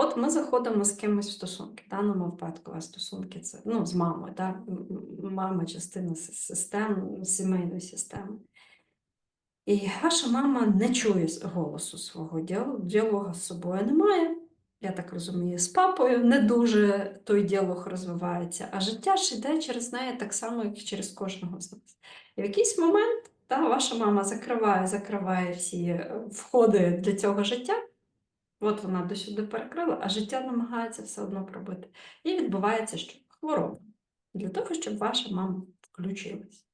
От ми заходимо з кимось в стосунки. В даному випадку у стосунки це ну, з мамою, да? мама частина системи, сімейної системи. І ваша мама не чує голосу свого діалогу, діалогу з собою немає. Я так розумію, з папою не дуже той діалог розвивається, а життя ж йде через неї так само, як і через кожного з нас. І в якийсь момент та, ваша мама закриває, закриває всі е, входи для цього життя. От вона до сюди перекрила, а життя намагається все одно пробити. І відбувається що? Хвороба. Для того, щоб ваша мама включилась.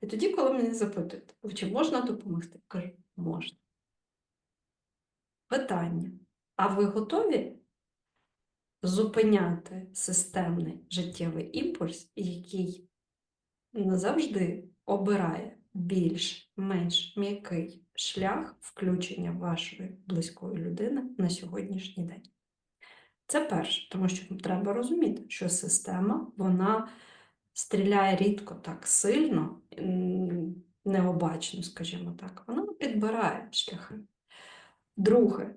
І тоді, коли мене запитують, чи можна допомогти, кажу, можна. Питання. А ви готові зупиняти системний життєвий імпульс, який назавжди обирає більш-менш м'який шлях включення вашої близької людини на сьогоднішній день? Це перше, тому що треба розуміти, що система вона стріляє рідко так сильно, необачно, скажімо так. Вона підбирає шляхи. Друге,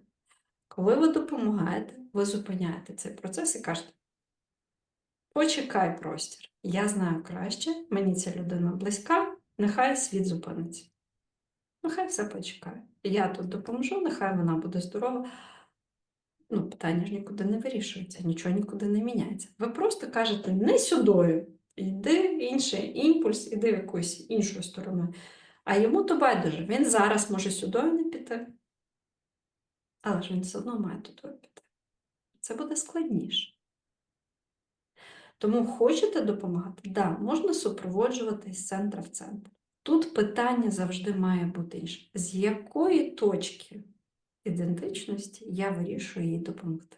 коли ви допомагаєте, ви зупиняєте цей процес і кажете: почекай простір, я знаю краще, мені ця людина близька, нехай світ зупиниться. Нехай все почекає. Я тут допоможу, нехай вона буде здорова. Ну, питання ж нікуди не вирішується, нічого нікуди не міняється. Ви просто кажете не сюдою, йди інший імпульс, іди в якусь іншу сторону. А йому то байдуже, він зараз може сюдою не піти, але ж він все одно має туди піти. Це буде складніше. Тому хочете допомагати? Так, да, можна супроводжувати з центра в центр. Тут питання завжди має бути інше. З якої точки ідентичності я вирішую їй допомогти?